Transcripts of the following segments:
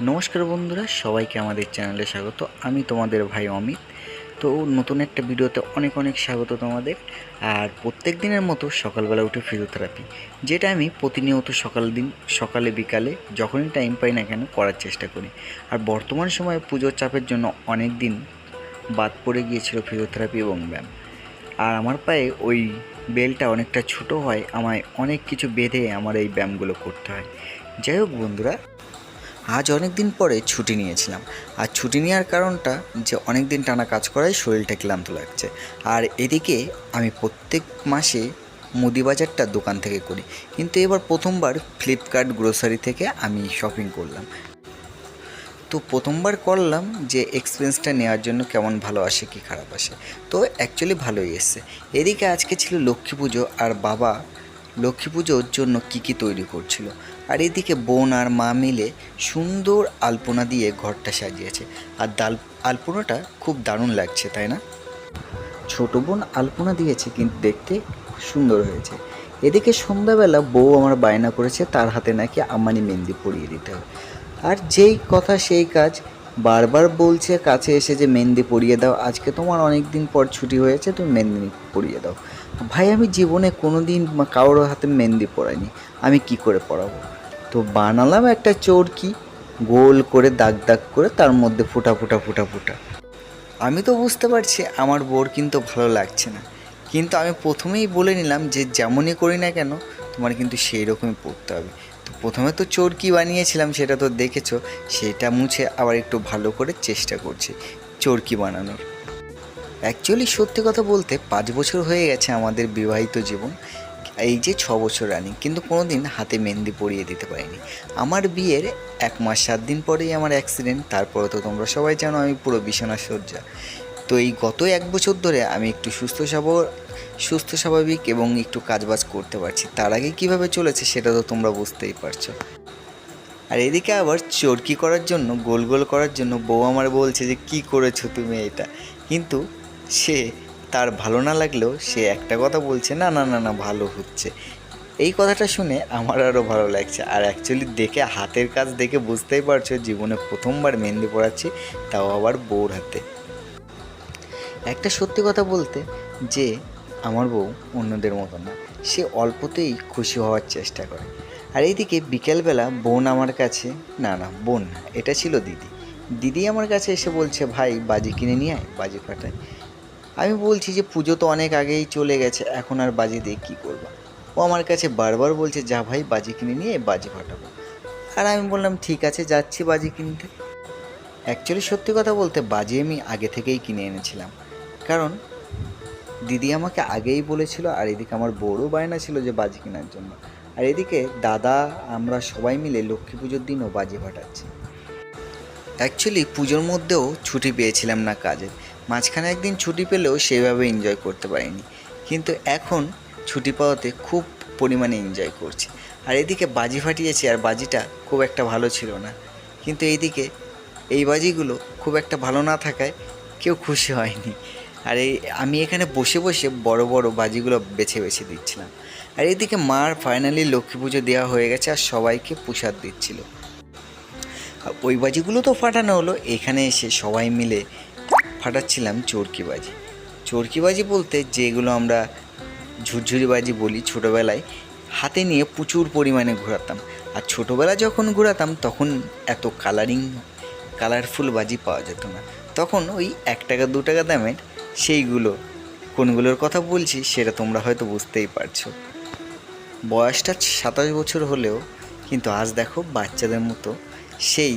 নমস্কার বন্ধুরা, সবাইকে আমাদের চ্যানেলে স্বাগত। আমি তোমাদের ভাই অমিত। তো নতুন একটা ভিডিওতে অনেক অনেক স্বাগত তোমাদের। আর প্রত্যেক দিনের মতো সকালবেলা উঠে ফিজিওথেরাপি, যেটা আমি প্রতিনিয়ত সকাল দিন, সকালে, বিকালে যখনই টাইম পাই না কেন করার চেষ্টা করি। আর বর্তমান সময়ে পুজোর চাপের জন্য অনেক দিন বাদ পড়ে গিয়েছিল ফিজিওথেরাপি এবং ব্যায়াম। আর আমার পায়ে ওই বেলটা অনেকটা ছোট হয়, আমায় অনেক কিছু বেঁধে আমার এই ব্যায়ামগুলো করতে হয়। যাই হোক বন্ধুরা আজ অনেক দিন পরে ছুটি নিয়েছিলাম। আর ছুটি নেওয়ার কারণটা যে অনেক দিন টানা কাজ করায় শরীরটা ক্লান্ত লাগছে। আর এদিকে আমি প্রত্যেক মাসে মুদি বাজারটা দোকান থেকে করি। কিন্তু এবার প্রথমবার ফ্লিপকার্ট গ্রোসারি থেকে আমি শপিং করলাম। তো প্রথমবার করলাম যে এক্সপিরিয়েন্সটা নেওয়ার জন্য কেমন ভালো আসে, কি খারাপ আসে। তো অ্যাকচুয়ালি ভালোই এসছে। এদিকে আজকে ছিল লক্ষ্মী পুজো আর বাবা লক্ষ্মী পুজোর জন্য কী কী তৈরি করছিল? আর এদিকে বোন আর মা মিলে সুন্দর আলপনা দিয়ে ঘরটা সাজিয়েছে। আর দাল, আলপনাটা খুব দারুণ লাগছে, তাই না? ছোট বোন আলপনা দিয়েছে কিন্তু দেখতে সুন্দর হয়েছে। এদিকে সন্ধ্যাবেলা বউ আমার বায়না করেছে, তার হাতে নাকি আমানি মেহেন্দি পরিয়ে দিতে হবে। আর যেই কথা সেই কাজ, বারবার বলছে, কাছে এসে যে মেহেন্দি পরিয়ে দাও, আজকে তোমার অনেক দিন পর ছুটি হয়েছে, তুমি মেহেন্দি পরিয়ে দাও। ভাই, আমি জীবনে কোনো দিন কারোর হাতে মেহেন্দি পরাইনি। আমি কি করে পরাবো? তো বানালাম একটা চোরকি, গোল করে, দাগ দাগ করে, তার মধ্যে ফোটা ফোটা ফোটা ফোটা। আমি তো বুঝতে পারছি আমার বোর কিন্তু ভালো লাগছে না। কিন্তু আমি প্রথমেই বলে নিলাম যে যেমনই করি না কেন, তোমার কিন্তু সেই রকমই পড়তে হবে। তো প্রথমে তো চোরকি বানিয়েছিলাম, সেটা তো দেখেছ, সেটা মুছে আবার একটু ভালো করে চেষ্টা করছি চোরকি বানানোর। অ্যাকচুয়ালি সত্যি কথা বলতে পাঁচ বছর হয়ে গেছে আমাদের বিবাহিত জীবন, এই যে ছ বছর রানিং কিন্তু কোনো দিন হাতে মেহেন্দি পরিয়ে দিতে পারিনি। আমার বিয়ের এক মাস সাত দিন পরেই আমার অ্যাক্সিডেন্ট তারপরে তো তোমরা সবাই জানো আমি পুরো বিছানা সজ্জা তো এই গত এক বছর ধরে আমি একটু সুস্থ স্বাভ সুস্থ স্বাভাবিক এবং একটু কাজবাজ করতে পারছি। তার আগে কীভাবে চলেছে সেটা তো তোমরা বুঝতেই পারছ। আর এদিকে আবার চরকি করার জন্য, গোল গোল করার জন্য বউ আমার বলছে যে, কি করেছ তুমি এটা? কিন্তু সে তার ভালো না লাগলেও সে একটা কথা বলছে, না না না না, ভালো হচ্ছে। এই কথাটা শুনে আমার আরও ভালো লাগছে। আর অ্যাকচুয়ালি দেখে, হাতের কাজ দেখে বুঝতেই পারছ, জীবনে প্রথমবার মেহেন্দি পড়াচ্ছি তাও আবার বউর হাতে। একটা সত্যি কথা বলতে, যে আমার বউ অন্যদের মতো না, সে অল্পতেই খুশি হওয়ার চেষ্টা করে। আর এইদিকে বিকেলবেলা বোন আমার কাছে, না না, বোন না, এটা ছিল দিদি। দিদি আমার কাছে এসে বলছে, ভাই, বাজি কিনে নিয়ে আয়, বাজি ফাটাই আমি বলছি যে পুজো তো অনেক আগেই চলে গেছে, এখন আর বাজি দিয়ে কী করব? ও আমার কাছে বারবার বলছে, যা ভাই, বাজি কিনে নিয়ে বাজি ফাটাবো। আর আমি বললাম, ঠিক আছে, যাচ্ছি বাজি কিনতে। অ্যাকচুয়ালি সত্যি কথা বলতে বাজি আমি আগে থেকেই কিনে এনেছিলাম। কারণ দিদি আমাকে আগেই বলেছিল, আর এদিকে আমার বড় বায়না ছিল যে বাজি কেনার জন্য। আর এদিকে দাদা, আমরা সবাই মিলে লক্ষ্মী পুজোর দিনও বাজি ফাটাচ্ছি। অ্যাকচুয়ালি পুজোর মধ্যেও ছুটি পেয়েছিলাম না কাজে মাঝখানে একদিন ছুটি পেলেও সেভাবে এনজয় করতে পারিনি। কিন্তু এখন ছুটি পাওয়াতে খুব পরিমাণে এনজয় করছি। আর এদিকে বাজি ফাটিয়েছি আর বাজিটা খুব একটা ভালো ছিল না। কিন্তু এইদিকে এই বাজিগুলো খুব একটা ভালো না থাকায় কেউ খুশি হয়নি। আর এই আমি এখানে বসে বসে বড় বড় বাজিগুলো বেছে বেছে দিচ্ছিলাম। আর এদিকে মার ফাইনালি লক্ষ্মী পুজো দেওয়া হয়ে গেছে আর সবাইকে প্রসাদ দিচ্ছিল। ওই বাজিগুলো তো ফাটানো হলো, এখানে এসে সবাই মিলে ফাটাচ্ছিলাম চরকি বাজি চরকি বাজি বলতে যেগুলো আমরা ঝুরঝুরিবাজি বলি ছোটোবেলায়, হাতে নিয়ে প্রচুর পরিমাণে ঘোরাতাম। আর ছোটোবেলা যখন ঘোরাতাম, তখন এত কালারিং কালারফুল বাজি পাওয়া যেত না। তখন ওই এক টাকা, দু টাকা দামের সেইগুলো, কোনগুলোর কথা বলছি সেটা তোমরা হয়তো বুঝতেই পারছ। বয়সটা সাতাশ বছর হলেও, কিন্তু আজ দেখো বাচ্চাদের মতো সেই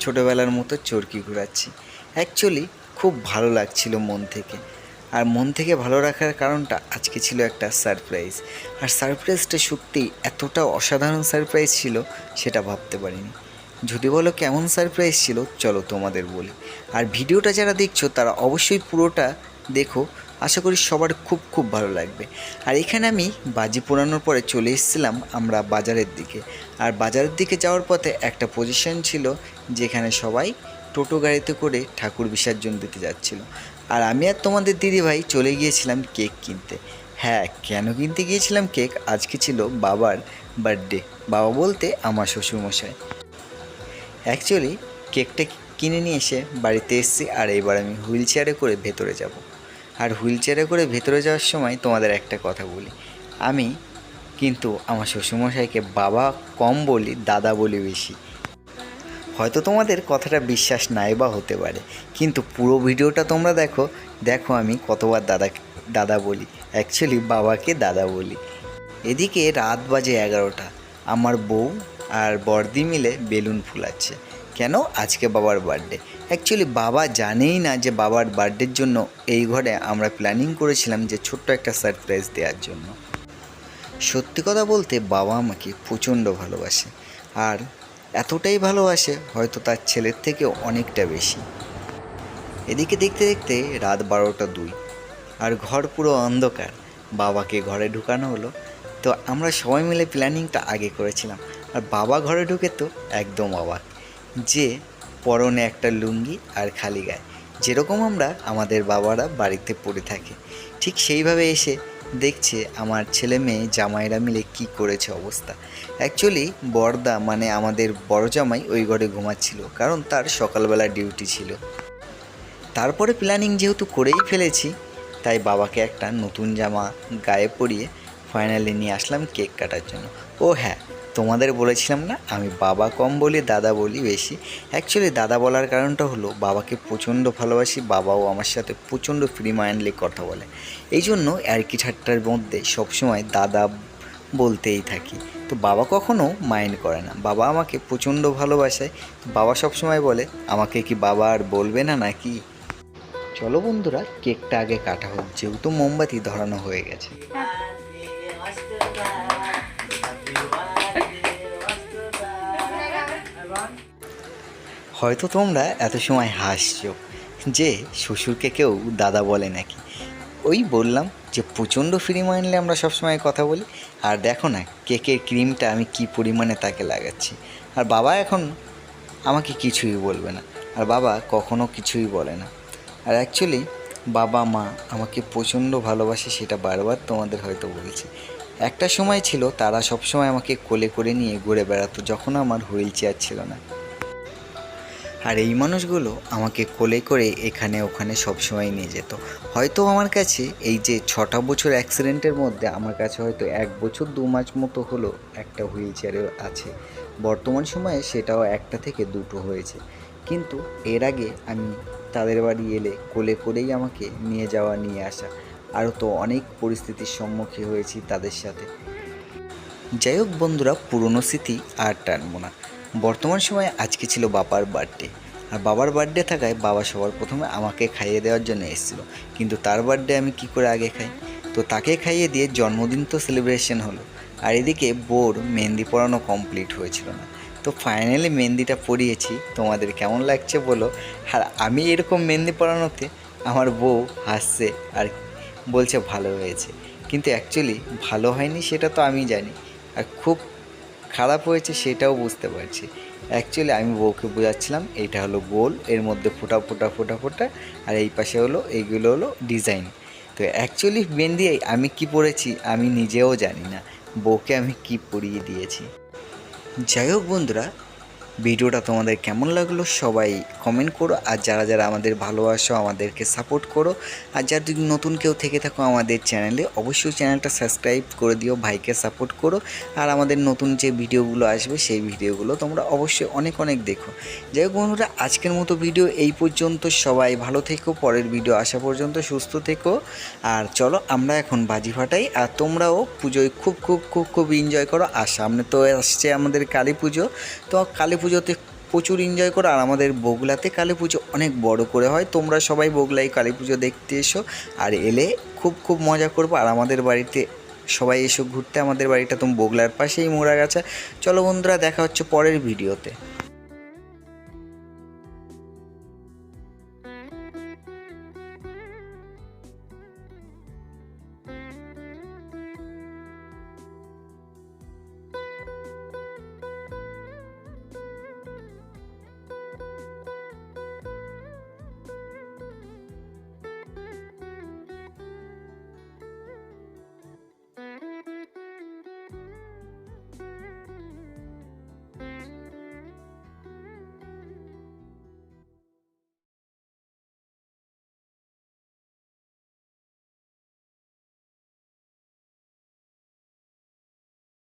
ছোটোবেলার মতো চরকি ঘোরাচ্ছি। অ্যাকচুয়ালি খুব ভালো লাগছিল মন থেকে। আর মন থেকে ভালো রাখার কারণটা আজকে ছিল একটা সারপ্রাইজ আর সারপ্রাইজটা সত্যি এতটা অসাধারণ সারপ্রাইজ ছিল সেটা ভাবতে পারিনি। যদি বলো কেমন সারপ্রাইজ ছিল, চলো তোমাদের বলি। আর ভিডিওটা যারা দেখছ, তারা অবশ্যই পুরোটা দেখো। আশা করি সবার খুব খুব ভালো লাগবে। আর এখানে আমি বাজি পোড়ানোর পরে চলে এসেছিলাম আমরা বাজারের দিকে। আর বাজারের দিকে যাওয়ার পথে একটা পজিশন ছিল যেখানে সবাই টোটো গাড়িতে করে ঠাকুর বিসর্জন দিতে যাচ্ছিল। আর আমি আর তোমাদের দিদিভাই চলে গিয়েছিলাম কেক কিনতে। হ্যাঁ কেন কিনতে গিয়েছিলাম কেক? আজকে ছিল বাবার বার্থডে। বাবা বলতে আমার শ্বশুরমশাই। অ্যাকচুয়ালি কেকটা কিনে নিয়ে এসে বাড়িতে এসেছি আর এবার আমি হুইল চেয়ারে করে ভেতরে যাব। আর হুইল চেয়ারে করে ভেতরে যাওয়ার সময় তোমাদের একটা কথা বলি। আমি কিন্তু আমার শ্বশুরমশাইকে বাবা কম বলি, দাদা বলি বেশি। হয়তো তোমাদের কথাটা বিশ্বাস নাই বা হতে পারে। কিন্তু পুরো ভিডিওটা তোমরা দেখো। দেখো আমি কতবার দাদা দাদা বলি। অ্যাকচুয়ালি বাবাকে দাদা বলি। এদিকে রাত বাজে এগারোটা। আমার বউ আর বর্দি মিলে বেলুন ফুলাচ্ছে। কেন? আজকে বাবার বার্থডে অ্যাকচুয়ালি বাবা জানেই না যে বাবার বার্থডের জন্য এই ঘরে আমরা প্ল্যানিং করেছিলাম যে ছোট্ট একটা সারপ্রাইজ দেওয়ার জন্য। সত্যি কথা বলতে বাবা আমাকে প্রচণ্ড ভালোবাসে। আর এতটাই ভালোবাসে, হয়তো তার ছেলের থেকে অনেকটা বেশি। এদিকে দেখতে দেখতে রাত বারোটা দুই, আর ঘর পুরো অন্ধকার। বাবাকে ঘরে ঢুকানো হলো। তো আমরা সবাই মিলে প্ল্যানিংটা আগে করেছিলাম। আর বাবা ঘরে ঢুকে তো একদম অবাক যে পরনে একটা লুঙ্গি আর খালি গায়ে। যেরকম আমরা আমাদের বাবারা বাড়িতে পড়ে থাকে। ঠিক সেইভাবে এসে দেখছে আমার ছেলে মেয়ে জামাইরা মিলে কি করেছে অবস্থা। অ্যাকচুয়ালি বর্দা মানে আমাদের বড় জামাই ওই ঘরে ঘুমাচ্ছিল, কারণ তার সকালবেলা ডিউটি ছিল। তারপরে প্ল্যানিং যেহেতু করেই ফেলেছি, তাই বাবাকে একটা নতুন জামা গায়ে পরিয়ে ফাইনালি নিয়ে আসলাম কেক কাটার জন্য। ও হ্যাঁ তোমাদের বলেছিলাম না? আমি বাবা কম বলি, দাদা বলি বেশি। অ্যাকচুয়ালি দাদা বলার কারণটা হলো, বাবাকে প্রচণ্ড ভালোবাসি, বাবাও আমার সাথে প্রচণ্ড ফ্রি মাইন্ডলি কথা বলে। এই জন্য আর কি ঠাট্টার মধ্যে সবসময় দাদা বলতেই থাকি। তো বাবা কখনো মাইন্ড করে না। বাবা আমাকে প্রচণ্ড ভালোবাসে। তো বাবা সবসময় বলে, আমাকে কি বাবা আর বলবে না নাকি? চলো বন্ধুরা, কেকটা আগে কাটা হোক। যেহেতু মোমবাতি ধরানো হয়ে গেছে। হয়তো তোমরা এত সময় হাসছো যে শ্বশুরকে কেউ দাদা বলে নাকি। ওই বললাম যে, প্রচণ্ড ফ্রি মাইন্ডলে আমরা সবসময় কথা বলি। আর দেখো না, কেকের ক্রিমটা আমি কি পরিমাণে তাকে লাগাচ্ছি। আর বাবা এখন আমাকে কিছুই বলবে না। আর বাবা কখনো কিছুই বলে না। আর অ্যাকচুয়ালি বাবা, মা আমাকে প্রচণ্ড ভালোবাসে সেটা বারবার তোমাদের হয়তো বলছি। একটা সময় ছিল তারা সবসময় আমাকে কোলে করে নিয়ে ঘুরে বেড়াতো, যখন আমার হুইল চেয়ার ছিল না। আর এই মানুষগুলো আমাকে কোলে করে এখানে ওখানে সবসময় নিয়ে যেত। হয়তো আমার কাছে এই যে ছটা বছর অ্যাক্সিডেন্টের মধ্যে আমার কাছে হয়তো এক বছর দু মাস মতো হলো একটা হুইল চেয়ারে আছে। বর্তমান সময়ে সেটাও একটা থেকে দুটো হয়েছে। কিন্তু এর আগে আমি তাদের বাড়ি এলে কোলে করেই আমাকে নিয়ে যাওয়া, নিয়ে আসা। আরও তো অনেক পরিস্থিতির সম্মুখীন হয়েছি তাদের সাথে। যাই হোক বন্ধুরা, পুরনো স্মৃতি আর টানবো না। বর্তমান সময়ে আজকে ছিল বাবার বার্থডে আর বাবার বার্থডে থাকায় বাবা সবার প্রথমে আমাকে খাইয়ে দেওয়ার জন্য এসেছিল। কিন্তু তার বার্থডে আমি কি করে আগে খাই? তো তাকে খাইয়ে দিয়ে জন্মদিন তো সেলিব্রেশন হলো। আর এদিকে বোর মেহেন্দি পড়ানো কমপ্লিট হয়েছিল না। তো ফাইনালি মেহেন্দিটা পরিয়েছি। তোমাদের কেমন লাগছে বলো? আর আমি এরকম মেহেন্দি পড়ানোতে আমার বউ হাসছে আর বলছে ভালো হয়েছে। কিন্তু অ্যাকচুয়ালি ভালো হয়নি সেটা তো আমি জানি। আর খুব খারাপ হয়েছে সেটাও বুঝতে পারছি। অ্যাকচুয়ালি আমি বউকে বোঝাচ্ছিলাম এটা হলো গোল, এর মধ্যে ফোটা ফোটা ফোটা ফোটা, আর এই পাশে হলো, এইগুলো হলো ডিজাইন তো অ্যাকচুয়ালি মেহেন্দি আমি কি পড়েছি, আমি নিজেও জানি না, বউকে আমি কি পরিয়ে দিয়েছি। যাই হোক বন্ধুরা ভিডিওটা তোমাদের কেমন লাগল সবাই কমেন্ট করো। আর যারা যারা আমাদের ভালোবাসো, আমাদেরকে সাপোর্ট করো। আর যারা যদি নতুন কেউ থেকে থাকো আমাদের চ্যানেলে অবশ্যই চ্যানেলটা সাবস্ক্রাইব করে দিও, ভাইকে সাপোর্ট করো। আর আমাদের নতুন যে ভিডিওগুলো আসবে, সেই ভিডিওগুলো তোমরা অবশ্যই অনেক অনেক দেখো। যাই হোক বন্ধুরা, আজকের মতো ভিডিও এই পর্যন্ত। সবাই ভালো থেকো, পরের ভিডিও আসা পর্যন্ত সুস্থ থেকো। আর চলো, আমরা এখন বাজি ফাটাই। আর তোমরাও পুজোয় খুব খুব খুব খুব এনজয় করো। আর সামনে তো আসছে আমাদের কালী পুজো। তো কালী পুজোতে প্রচুর এনজয় করো, আর আমাদের বগুলাতে কালী পুজো অনেক বড় করে হয়। তোমরা সবাই বগুলাই কালী পুজো দেখতে এসো, আর এলে খুব খুব মজা করব। আর আমাদের বাড়িতে সবাই এসো ঘুরতে, আমাদের বাড়িটা তুমি বগলার পাশেই মোড়া গেছে চলো বন্ধুরা, দেখা হচ্ছে পরের ভিডিওতে